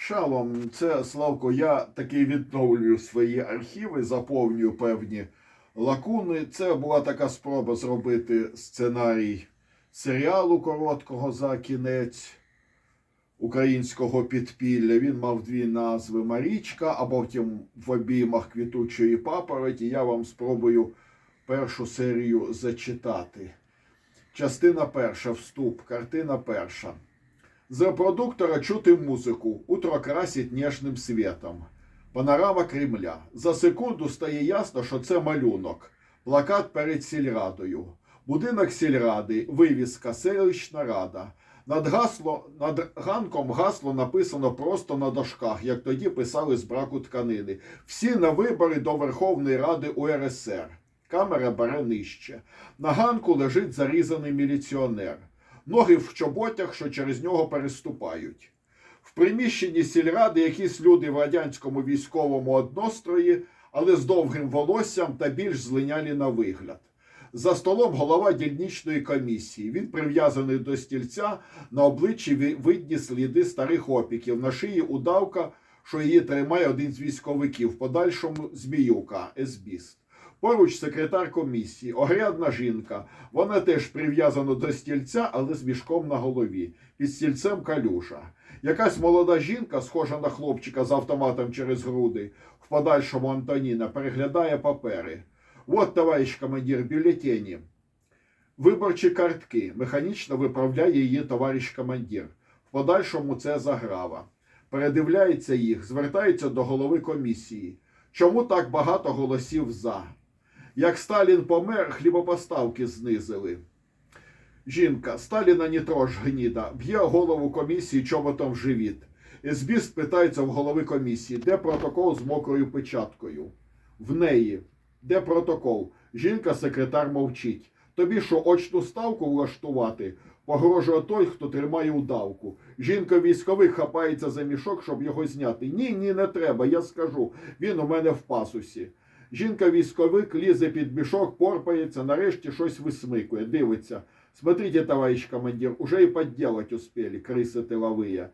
Шалом, це Славко. Я таки відновлюю свої архіви, заповнюю певні лакуни. Це була така спроба зробити сценарій серіалу короткого за кінець українського підпілля. Він мав дві назви Марічка, а потім в обіймах квітучої папороті. Я вам спробую першу серію зачитати. Частина перша, вступ, картина перша. З репродуктора чути музику, утро красить ніжним світом. Панорама Кремля. За секунду стає ясно, що це малюнок. Плакат перед сільрадою. Будинок сільради, вивіска, селищна рада. Над, гасло, над ганком гасло написано просто на дошках, як тоді писали з браку тканини. Всі на вибори до Верховної Ради УРСР. Камера бере нижче. На ганку лежить зарізаний міліціонер. Ноги в чоботях, що через нього переступають. В приміщенні сільради якісь люди в радянському військовому однострої, але з довгим волоссям та більш злинялі на вигляд. За столом голова дільничної комісії. Він прив'язаний до стільця, на обличчі видні сліди старих опіків, на шиї удавка, що її тримає один з військовиків, в подальшому зміюка, есбіст. Поруч секретар комісії, огрядна жінка. Вона теж прив'язана до стільця, але з мішком на голові. Під стільцем калюша. Якась молода жінка, схожа на хлопчика з автоматом через груди, в подальшому Антоніна, переглядає папери. От, товариш командир, бюлетені. Виборчі картки. Механічно виправляє її товариш командир. В подальшому це заграва. Передивляється їх, звертається до голови комісії. Чому так багато голосів за? Як Сталін помер, хлібопоставки знизили. Жінка, Сталіна Нітрож гніда, б'є голову комісії чоботом в живіт. Есбіст питається в голови комісії, де протокол з мокрою печаткою. В неї. Де протокол? Жінка, секретар мовчить. Тобі що, очну ставку влаштувати? Погрожує той, хто тримає удавку. Жінка військовий хапається за мішок, щоб його зняти. Ні, ні, не треба, я скажу. Він у мене в пасусі. Жінка військовик лізе під мішок, порпається, нарешті щось висмикує, дивиться. Смотрите, товарищ командир, уже и подделать успели, крысы тыловые.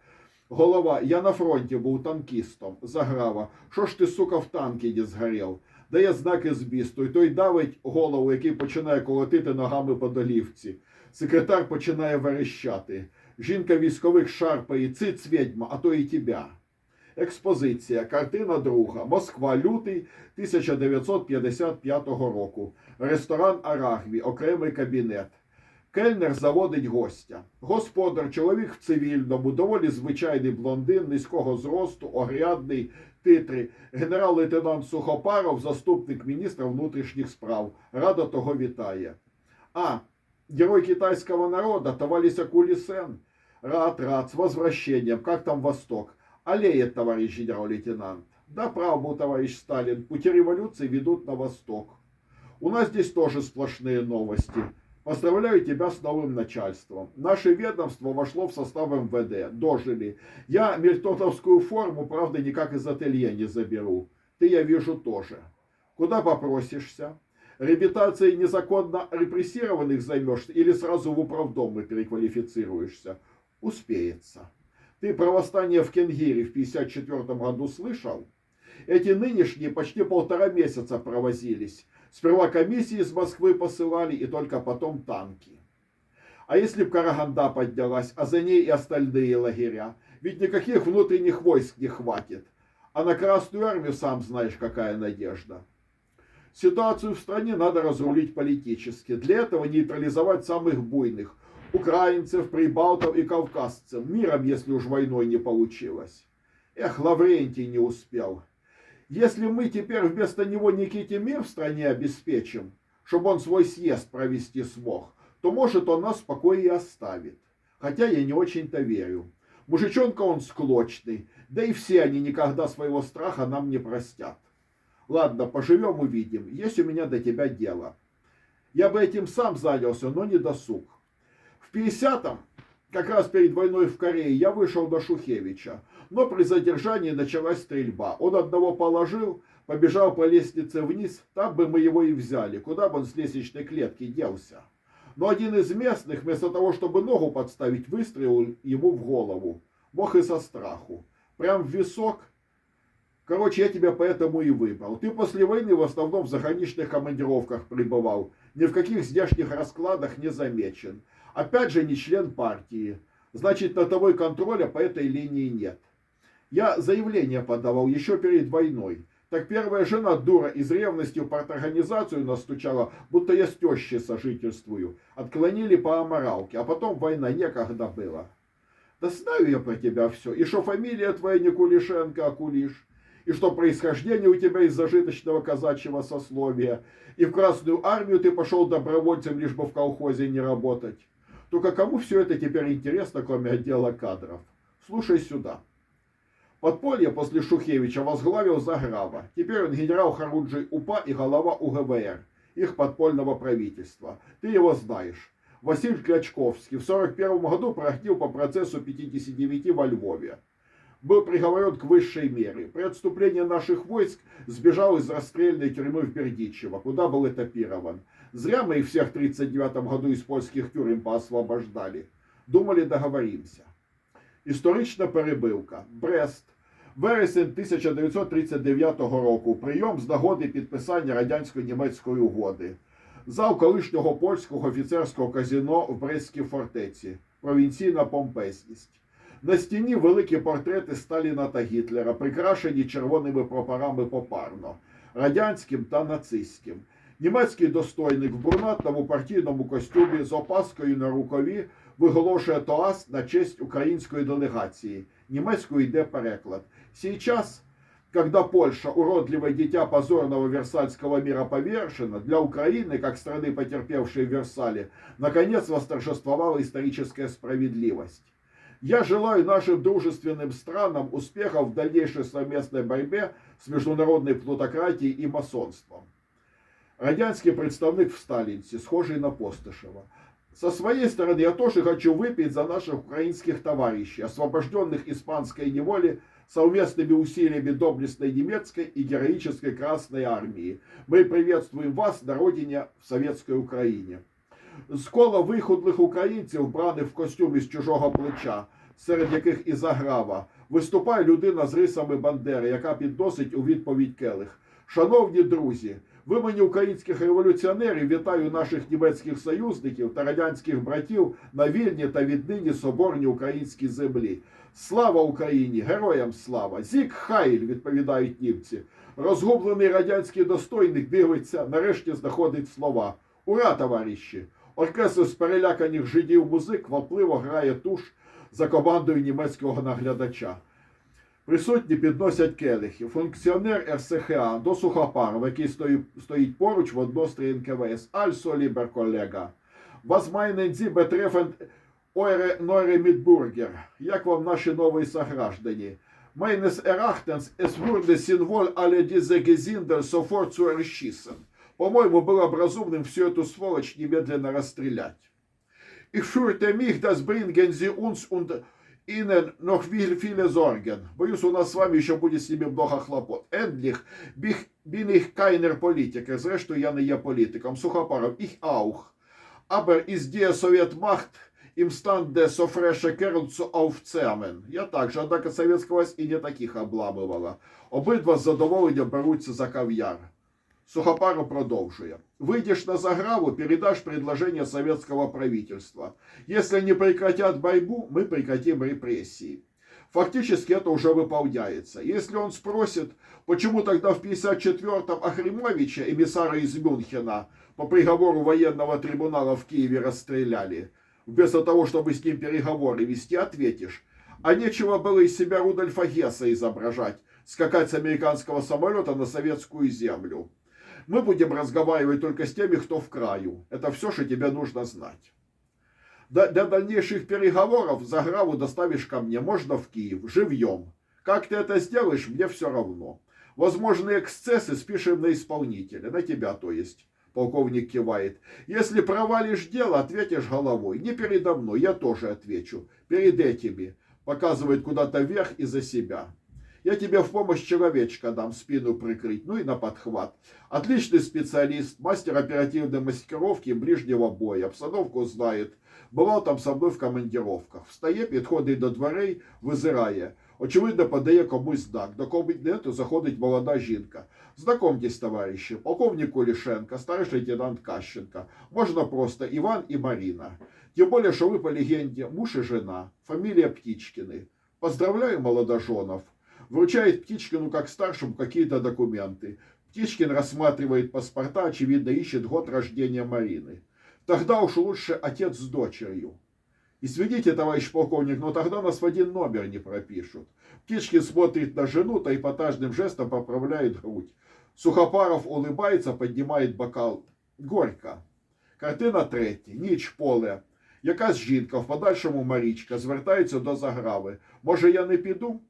Голова, я на фронті був танкістом, заграва. Що ж ти, сука, в танки не згорів? Дає знаки збісту, і той давить голову, який починає колотити ногами по долівці. Секретар починає верещати. Жінка військових шарпає, циц відьма, а то і тебя. Експозиція, картина друга. Москва, лютий 1955 року. Ресторан Арахві, окремий кабінет. Кельнер заводить гостя. Господар, чоловік в цивільному, доволі звичайний блондин, низького зросту, огрядний, титрий. Генерал-лейтенант Сухопаров, заступник міністра внутрішніх справ. Рада того вітає. А, герой китайского народа, товарищ Акулисен. Рад, рад, с возвращением. Как там Восток? Аллеет, товарищ генерал-лейтенант. Да, прав был товарищ Сталин. Пути революции ведут на восток. У нас здесь тоже сплошные новости. Поздравляю тебя с новым начальством. Наше ведомство вошло в состав МВД. Дожили. Я мельтоновскую форму, правда, никак из ателье не заберу. Ты, я вижу, тоже. Куда попросишься? Реабилитацией незаконно репрессированных займешься или сразу в управдом переквалифицируешься? Успеется. Ты про восстание в Кенгире в 54 году слышал? Эти нынешние почти полтора месяца провозились. Сперва комиссии из Москвы посылали, и только потом танки. А если б Караганда поднялась, а за ней и остальные лагеря? Ведь никаких внутренних войск не хватит. А на Красную Армию сам знаешь, какая надежда. Ситуацию в стране надо разрулить политически. Для этого нейтрализовать самых буйных. Украинцев, прибалтов и кавказцев. Миром, если уж войной не получилось. Эх, Лаврентий не успел. Если мы теперь вместо него Никите мир в стране обеспечим, чтобы он свой съезд провести смог, то, может, он нас в и оставит. Хотя я не очень-то верю. Мужичонка он склочный, да и все они никогда своего страха нам не простят. Ладно, поживем увидим. Есть у меня до тебя дело. Я бы этим сам занялся, но не досуг. В 50-м, как раз перед войной в Корее, я вышел до Шухевича. Но при задержании началась стрельба. Он одного положил, побежал по лестнице вниз. Там бы мы его и взяли. Куда бы он с лестничной клетки делся? Но один из местных, вместо того, чтобы ногу подставить, выстрелил ему в голову. Бог и со страху. Прям в висок. Короче, я тебя поэтому и выбрал. Ты после войны в основном в заграничных командировках пребывал. Ни в каких здешних раскладах не замечен. Опять же, не член партии. Значит, на тобой контроля по этой линии нет. Я заявление подавал еще перед войной. Так первая жена дура из ревности в парторганизацию настучала, будто я с тещей сожительствую. Отклонили по аморалке, а потом война некогда была. Да знаю я про тебя все. И что фамилия твоя не Кулишенко, а Кулиш. И что происхождение у тебя из зажиточного казачьего сословия. И в Красную Армию ты пошел добровольцем, лишь бы в колхозе не работать. Только кому все это теперь интересно, кроме отдела кадров? Слушай сюда. Подполье после Шухевича возглавил Заграва. Теперь он генерал Харуджи УПА и голова УГВР, их подпольного правительства. Ты его знаешь. Василий Клячковский в 1941 году проходил по процессу 59 во Львове. Был приговорен к высшей мере. При отступлении наших войск сбежал из расстрельной тюрьмы в Бердичево, куда был этапирован. Зря мы их всех в 1939 году из польских тюрем поосвобождали. Думали, договоримся. Історична перебивка. Брест. Вересень 1939 року. Прийом з нагоди підписання радянсько-німецької угоди. Зал колишнього польського офіцерського казино в Брестській фортеці. Провінційна помпезність. На стіні великі портрети Сталіна та Гітлера, прикрашені червоними прапорами попарно, радянським та нацистським. Німецький достойник в брунатному партійному костюмі з опаскою на рукаві виголошує тоаст на честь української делегації. Німецькою йде переклад. Сейчас, когда Польша, уродливое дитя позорного Версальского мира повержена, для Украины, как страны, потерпевшей в Версале, наконец восторжествовала историческая справедливость. Я желаю нашим дружественным странам успехов в дальнейшей совместной борьбе с международной плутократией и масонством. Радянский представник в Сталинце, схожий на Постышева. Со своей стороны я тоже хочу выпить за наших украинских товарищей, освобожденных испанской неволи совместными усилиями доблестной немецкой и героической Красной Армии. Мы приветствуем вас на родине в Советской Україні. З кола вихудлих українців, браних в костюмі з чужого плеча, серед яких і заграва, виступає людина з рисами Бандери, яка підносить у відповідь келих. Шановні друзі, в імені українських революціонерів вітаю наших німецьких союзників та радянських братів на вільні та віднині соборні українські землі. Слава Україні! Героям слава! Зік Хайль, відповідають німці. Розгублений радянський достойник дивиться, нарешті знаходить слова. Ура, товариші! Оркестр з переляканих жидів музик вапливо грає туш за командою німецького наглядача. Присутні підносять келихи. Функціонер РСХА до Сухопарова, який стоїть поруч в однострій НКВС. Альсо лібер колега. Вас майнен бетрефен ойре нойре мідбургер. Як вам наші нові сограждані? Майнес ерахтенс ес вурде сінволь але дізе гезіндер софор цуершісен. По-моему, было бы разумным всю эту сволочь немедленно расстрелять. Ich fürchte mich, das bringen sie uns und ihnen noch viele Sorgen. Боюсь, у нас с вами еще будет с ними много хлопот. Endlich bin ich keiner Politiker. Зрештою, я не є політиком. Сухопаров, ich auch. Aber ist die Sowjetmacht imstande so frische Kerl zu aufzähmen. Я також, однако советська власть і не таких обламувала. Обидва з задоволенням беруться за кав'яр. Сухопаров продолжуя. Выйдешь на заграву, передашь предложение советского правительства. Если не прекратят борьбу, мы прекратим репрессии. Фактически это уже выполняется. Если он спросит, почему тогда в 54-м Ахримовича, эмиссара из Мюнхена, по приговору военного трибунала в Киеве расстреляли, вместо того, чтобы с ним переговоры вести, ответишь, а нечего было из себя Рудольфа Гесса изображать, скакать с американского самолета на советскую землю. Мы будем разговаривать только с теми, кто в краю. Это все, что тебе нужно знать. Для дальнейших переговоров Заграву доставишь ко мне, можно в Киев, живьем. Как ты это сделаешь, мне все равно. Возможные эксцессы спишем на исполнителя, на тебя то есть. Полковник кивает. Если провалишь дело, ответишь головой. Не передо мной, я тоже отвечу. Перед этими. Показывает куда-то вверх и за себя. Я тебе в помощь человечка дам, спину прикрыть, ну и на подхват. Отличный специалист, мастер оперативной маскировки и ближнего боя. Обстановку знает. Бував там со мною в командировках. Встає, підходить до дверей, визирає. Очевидно, подає комусь знак. До кабінету заходить молода жінка. Знакомьтесь, товарищи, полковник Кулишенко, старший лейтенант Кащенко. Можно просто Иван и Марина. Тем более, что вы по легенде муж и жена. Фамилия Птичкины. Поздравляю молодоженов. Вручает Птичкину как старшему какие-то документы. Птичкин рассматривает паспорта, очевидно, ищет год рождения Марины. Тогда уж лучше отец с дочерью. Извините, товарищ полковник, но тогда нас в один номер не пропишут. Птичкин смотрит на жену, то эпатажным жестом поправляет грудь. Сухопаров улыбается, поднимает бокал. Горько. Картина третя. Ніч поле. Якась жінка, в подальшому Марічка, звертається до заграви. Може, я не піду?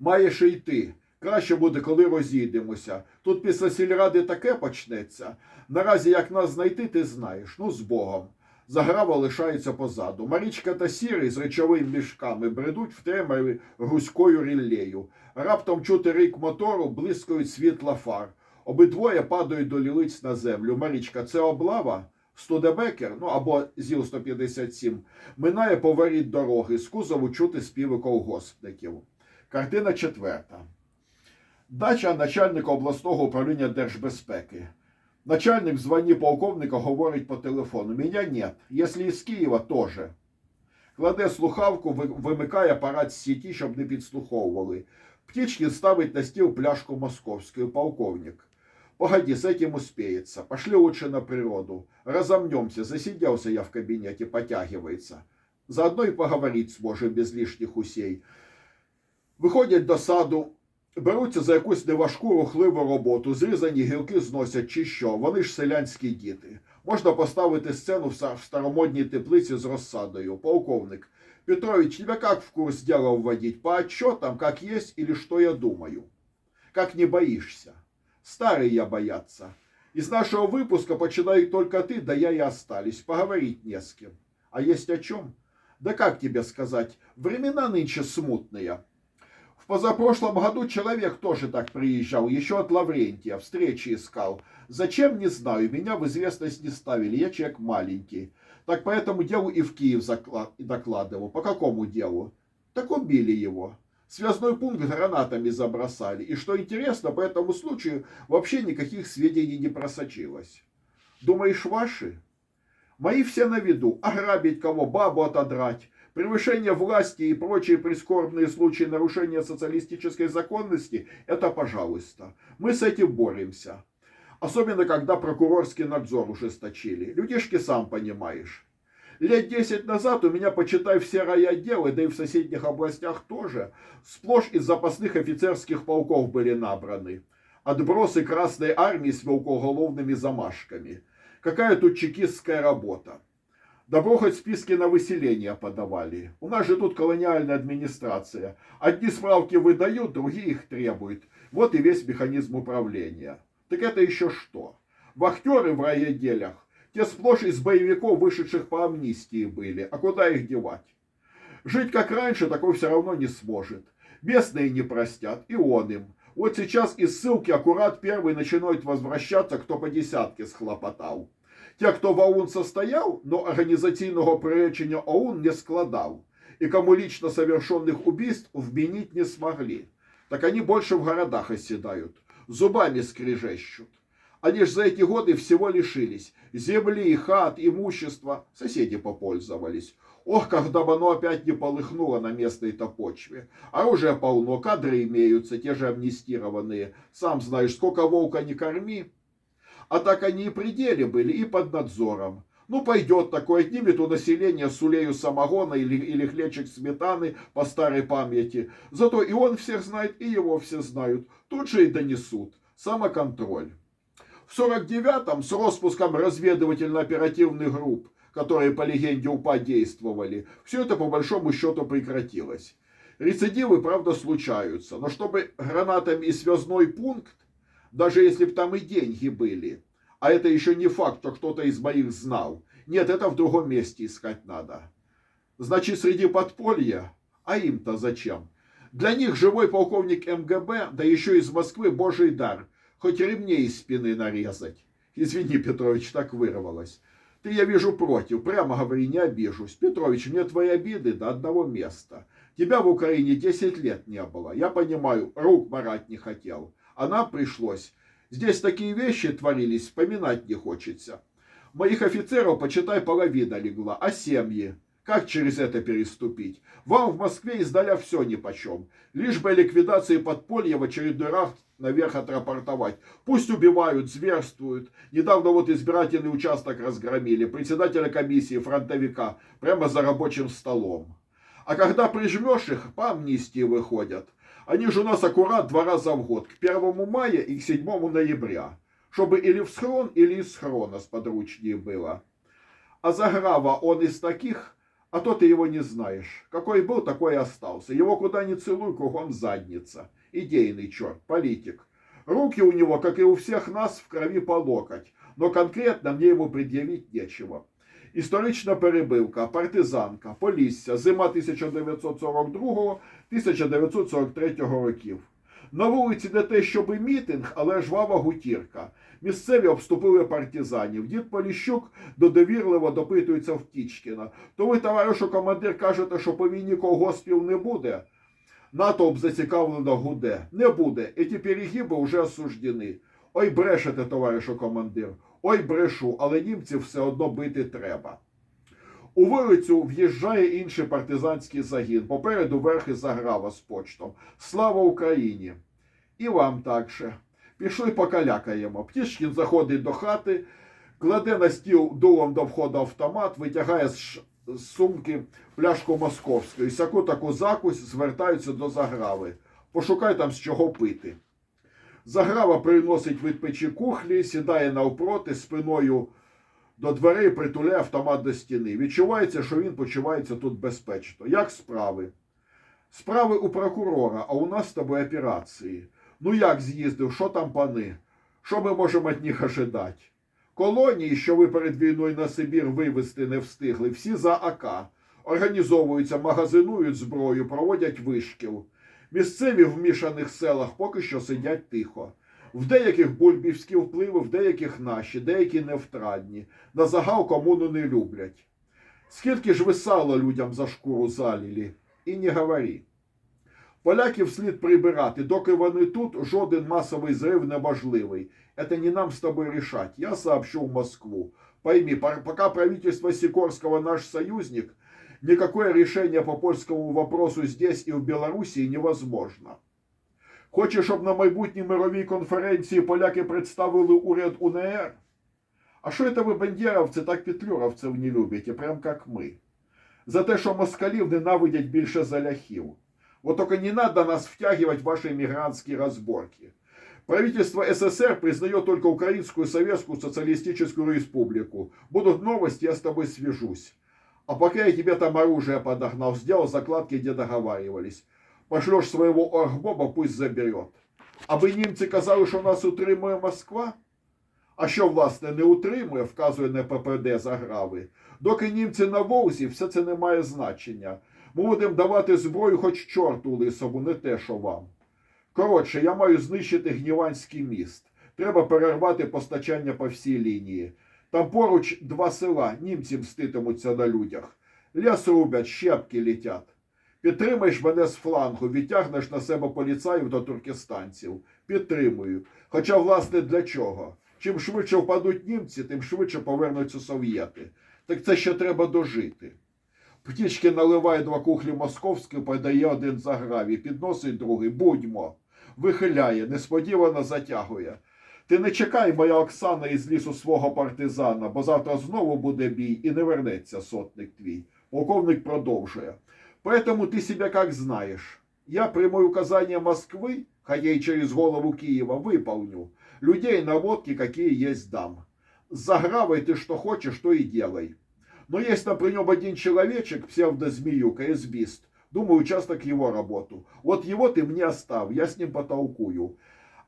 Маєш йти. Краще буде, коли розійдемося. Тут після сільради таке почнеться. Наразі, як нас знайти, ти знаєш. Ну, з Богом. Заграва лишається позаду. Марічка та сірий з речовими мішками бредуть в темряві руською ріллею. Раптом чути рик мотору, блискають світла фар. Обидвоє падають до лілиць на землю. Марічка, це облава? Студебекер, ну або ЗІЛ-157, минає поворіт дороги, з кузову чути співи колгоспників. Картина четверта. Дача начальника обласного управління держбезпеки. Начальник в званні полковника говорить по телефону. Меня нет. Если із Києва, тоже. Кладе слухавку, вимикає апарат з сіті, щоб не підслуховували. Птичкин ставить на стіл пляшку московської. Полковник. Погоди, с этим успеется. Пошли лучше на природу. Разомнемся. Засиделся я в кабинете, потягивается. Заодно и поговорить сможем без лишних усей. Виходять до саду, беруться за якусь неважку рухливу роботу, зрізані гілки зносять чи що. Вони ж селянські діти. Можна поставити сцену в са- в старомодній теплиці з розсадою. Полковник. Петрович, тебя как в курс дела вводить? По отчетам, как есть или что я думаю? Как не боишься? Старый я бояться. Из нашего выпуска починаю только ты, да я и остались. Поговорить не с кем. А есть о чем? Да как тебе сказать? Времена нынче смутные. Позапрошлом году человек тоже так приезжал, еще от Лаврентия, встречи искал. Зачем, не знаю, меня в известность не ставили, я человек маленький. Так по этому делу и в Киев закла- и докладывал. По какому делу? Так убили его. Связной пункт гранатами забросали. И что интересно, по этому случаю вообще никаких сведений не просочилось. Думаешь, ваши? Мои все на виду. Ограбить кого, бабу отодрать. Превышение власти и прочие прискорбные случаи нарушения социалистической законности – это пожалуйста. Мы с этим боремся. Особенно, когда прокурорский надзор ужесточили. Людишки сам понимаешь. Лет 10 назад у меня, почитай, все райотделы, да и в соседних областях тоже, сплошь из запасных офицерских полков были набраны. Отбросы Красной Армии с мелкоголовными замашками. Какая тут чекистская работа. Добро хоть списки на выселение подавали. У нас же тут колониальная администрация. Одни справки выдают, другие их требуют. Вот и весь механизм управления. Так это еще что? Вахтеры в райотделях, те сплошь из боевиков, вышедших по амнистии были. А куда их девать? Жить как раньше такой все равно не сможет. Местные не простят, и он им. Вот сейчас из ссылки аккурат первый начинает возвращаться, кто по десятке схлопотал. Те, кто в ОУН состоял, но организаційного приречення ОУН не складал, и кому лично совершенных убийств вменить не смогли, так они больше в городах оседают, зубами скрежещут. Они ж за эти годы всего лишились. Земли, хат, имущества. Соседи попользовались. Ох, когда бы оно опять не полыхнуло на местной-то почве. Оружия полно, кадры имеются, те же амнистированные. Сам знаешь, сколько волка не корми. А так они и при деле были, и под надзором. Ну, пойдет такое, отнимет у населения сулею самогона или, или хлечек сметаны по старой памяти. Зато и он всех знает, и его все знают. Тут же и донесут. Самоконтроль. В 49-м с распуском разведывательно-оперативных групп, которые по легенде УПА действовали, все это по большому счету прекратилось. Рецидивы, правда, случаются, но чтобы гранатами и связной пункт, даже если бы там и деньги были, а это еще не факт, что кто-то из моих знал, нет, это в другом месте искать надо. Значит, среди подполья, а им-то зачем? Для них живой полковник МГБ, да еще из Москвы, божий дар. Хоть ремней из спины нарезать. Извини, Петрович, так вырвалось. Ты, я вижу, против. Прямо говори, не обижусь. Петрович, мне твои обиды до одного места. Тебя в Украине 10 лет не было. Я понимаю, рук марать не хотел. А нам пришлось. Здесь такие вещи творились, вспоминать не хочется. Моих офицеров, почитай, половина легла. А семьи? Как через это переступить? Вам в Москве издаля все нипочем. Лишь бы ликвидации подполья в очередной раз наверх отрапортовать. Пусть убивают, зверствуют. Недавно вот избирательный участок разгромили. Председателя комиссии, фронтовика, прямо за рабочим столом. А когда прижмешь их, по амнистии выходят. Они же у нас аккурат два раза в год, к 1 мая и к 7 ноября. Чтобы или в схрон, или из схрона сподручнее было. А Заграва он из таких, а то ты его не знаешь. Какой был, такой и остался. Его куда ни целуй, кругом задница. Идейный черт, политик. Руки у него, как и у всех нас, в крови по локоть. Но конкретно мне ему предъявить нечего. Історична перебивка, партизанка, Полісся, зима 1942-1943 років. На вулиці не те, щоби мітинг, але жвава гутірка. Місцеві обступили партизанів. Дід Поліщук додовірливо допитується в Тічкіна. То ви, товаришу командир, кажете, що по війні колгоспів не буде? Натовп зацікавлено гуде. Не буде. І ті перегиби вже осуждені. Ой, брешете, товаришу командир. Ой, брешу, але німців все одно бити треба. У вулицю в'їжджає інший партизанський загін. Попереду верхи заграва з почтом. Слава Україні! І вам также. Пішли покалякаємо. Птішкін заходить до хати, кладе на стіл дулом до входу автомат, витягає з сумки пляшку московської. Сяку таку закусь звертаються до заграви. Пошукай там з чого пити. Заграва приносить від печі кухлі, сідає навпроти спиною до дверей, притуляє автомат до стіни. Відчувається, що він почувається тут безпечно. Як справи? Справи у прокурора, а у нас з тобою операції. Ну як з'їздив, що там пани? Що ми можемо від них ожидати? Колонії, що ви перед війною на Сибір вивезти не встигли, всі за АК. Організовуються, магазинують зброю, проводять вишкіл. Місцеві в мішаних селах поки що сидять тихо. В деяких бульбівські впливи, в деяких наші, деякі невтрадні. На загал комуну не люблять. Скільки ж ви сало людям за шкуру залілі? І не говори. Поляків слід прибирати, доки вони тут, жоден масовий зрив неможливий. Это не нам с тобой решать. Я сообщу в Москву. Пойми, пока правительство Сикорского наш союзник, никакое решение по польскому вопросу здесь и в Белоруссии невозможно. Хочеш, щоб на майбутній мировій конференції поляки представили уряд УНР? А що це ви, бандеровці, так петлюровців не любите, прям як ми? За те, що москалів ненавидять більше за ляхів. Вот только не надо нас втягивать в ваши мигрантские разборки. Правительство СССР признает только Украинскую Советскую Социалистическую Республику. Будут новости, я с тобой свяжусь. А пока я тебе там оружие подогнал, сделал закладки, где договаривались. Пошлешь своего оргбоба, пусть заберет. Аби німці казали, що нас утримує Москва? А що, власне, не утримує, вказує на ППД заграви. Доки німці на Волзі, все це не має значення. Ми будемо давати зброю хоч чорту лисому, не те, що вам. Коротше, я маю знищити Гніванський міст. Треба перервати постачання по всій лінії. Там поруч два села, німці мститимуться на людях. Ліс рубять, щепки літять. Підтримаєш мене з флангу, відтягнеш на себе поліцаїв до туркестанців. Підтримую. Хоча, власне, для чого? Чим швидше впадуть німці, тим швидше повернуться совєти. Так це ще треба дожити. Птічки наливає два кухлі московської, подає один заграві, підносить другий. Будьмо. Вихиляє, несподівано затягує. Ти не чекай, моя Оксана, із лісу свого партизана, бо завтра знову буде бій і не вернеться сотник твій. Полковник продовжує. Поэтому ты себя как знаешь. Я прямое указание Москвы, хотя и через голову Киева, выполню. Людей наводки какие есть дам. С загравой ты что хочешь, то и делай. Но есть там при нем один человечек, псевдозмеюка, эсбист. Думаю, участок его работу. Вот его ты мне оставь, я с ним потолкую.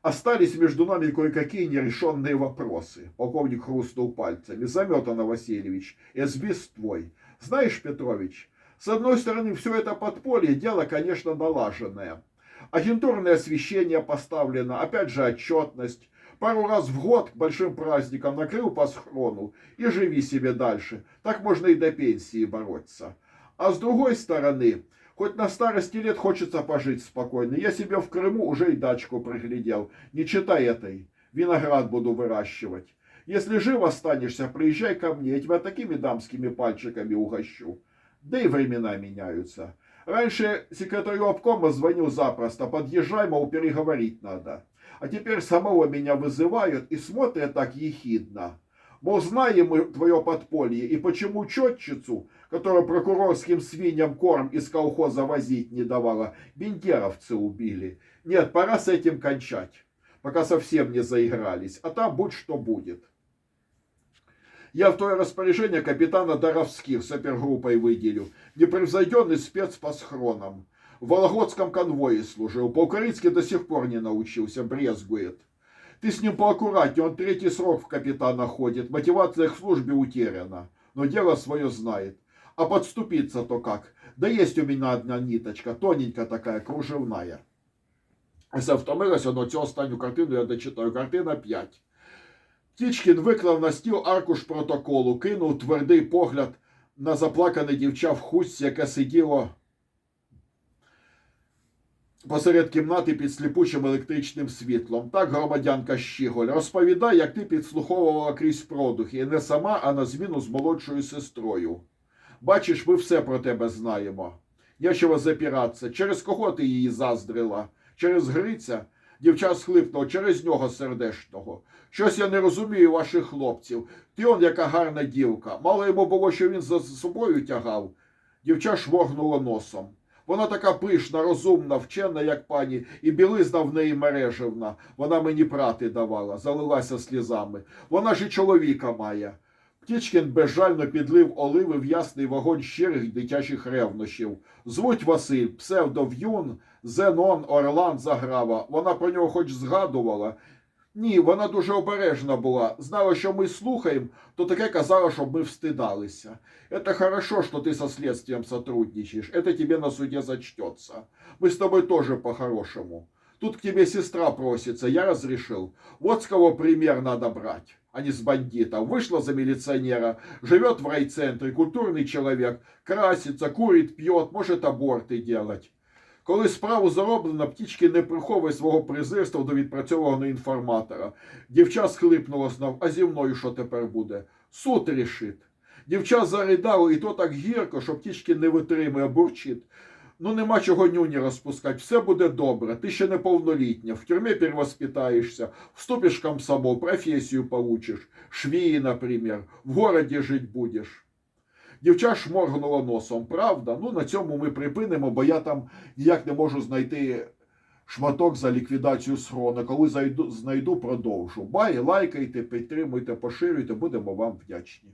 Остались между нами кое-какие нерешенные вопросы. Полковник хрустнул пальцами. Заметано, Васильевич, эсбист твой. Знаешь, Петрович, С одной стороны, все это подполье, дело, конечно, налаженное. Агентурное освещение поставлено, опять же отчетность. Пару раз в год к большим праздникам накрыл по схрону и живи себе дальше. Так можно и до пенсии бороться. А с другой стороны, хоть на старости лет хочется пожить спокойно. Я себе в Крыму уже и дачку приглядел. Не читай этой. Виноград буду выращивать. Если жив останешься, приезжай ко мне, я тебя такими дамскими пальчиками угощу. Да и времена меняются. Раньше секретарю обкома звонил запросто, подъезжай, мол, переговорить надо. А теперь самого меня вызывают и смотрят так ехидно. Мол, знаем мы твое подполье, и почему четчицу, которая прокурорским свиньям корм из колхоза возить не давала, бендеровцы убили. Нет, пора с этим кончать, пока совсем не заигрались, а там будь что будет. Я в твое распоряжение капитана Доровских с опергруппой выделю. Непревзойденный спец по схронам. В Вологодском конвое служил. По-украински до сих пор не научился, брезгует. Ты с ним поаккуратнее, он третий срок в капитана ходит. Мотивация к службе утеряна. Но дело свое знает. А подступиться-то как? Да есть у меня одна ниточка, тоненькая такая, кружевная. Це втомилася, но цю останню картину я дочитаю. Картина 5. Тічкін виклав на стіл аркуш протоколу, кинув твердий погляд на заплакане дівча в хустці, яке сиділо посеред кімнати під сліпучим електричним світлом. Так, громадянка Щіголь, розповідай, як ти підслуховувала крізь продухи, і не сама, а на зміну з молодшою сестрою. Бачиш, ми все про тебе знаємо. Нічого запиратися. Через кого ти її заздрила? Через Гриця? Дівча схлипнула через нього сердешного. Щось я не розумію ваших хлопців. Ти он яка гарна дівка. Мало йому було, що він за собою тягав. Дівча шморгнула носом. Вона така пишна, розумна, вчена, як пані, і білизна в неї мережевна. Вона мені прати давала, залилася слізами. Вона ж і чоловіка має. Птічкін безжально підлив оливи в ясний вогонь щирих дитячих ревнощів. Звуть Василь, псевдов'юн, Зенон, Орлан Заграва. Вона про нього хоч згадувала. Ні, вона дуже обережна була. Знала, що ми слухаємо, то таке казала, щоб ми встидалися. Это хорошо, что ты со следствием сотрудничаешь. Это тебе на суде зачтется. Мы с тобой тоже по-хорошему. Тут к тебе сестра просится, я разрешил. Вот с кого пример надо брать, а не с бандитов. Вышла за милиционера, живет в райцентре, культурный человек, красится, курит, пьет, может аборты делать. Коли справу зароблено, птічки не приховує свого презирства до відпрацьованого інформатора. Дівча схлипнула знов, а зі мною що тепер буде? Суд рішить. Дівча заридало, і то так гірко, що птічки не витримує, бурчить. Ну нема чого нюні розпускати, все буде добре, ти ще неповнолітня, в тюрмі перевоспитаєшся, вступиш в комсомол, професію получиш, швії, наприклад, в городі жить будеш. Дівча шморгнула носом, правда? Ну на цьому ми припинимо, бо я там ніяк не можу знайти шматок за ліквідацію схрону. Коли зайду, знайду, продовжу. Бай, лайкайте, підтримуйте, поширюйте, будемо вам вдячні.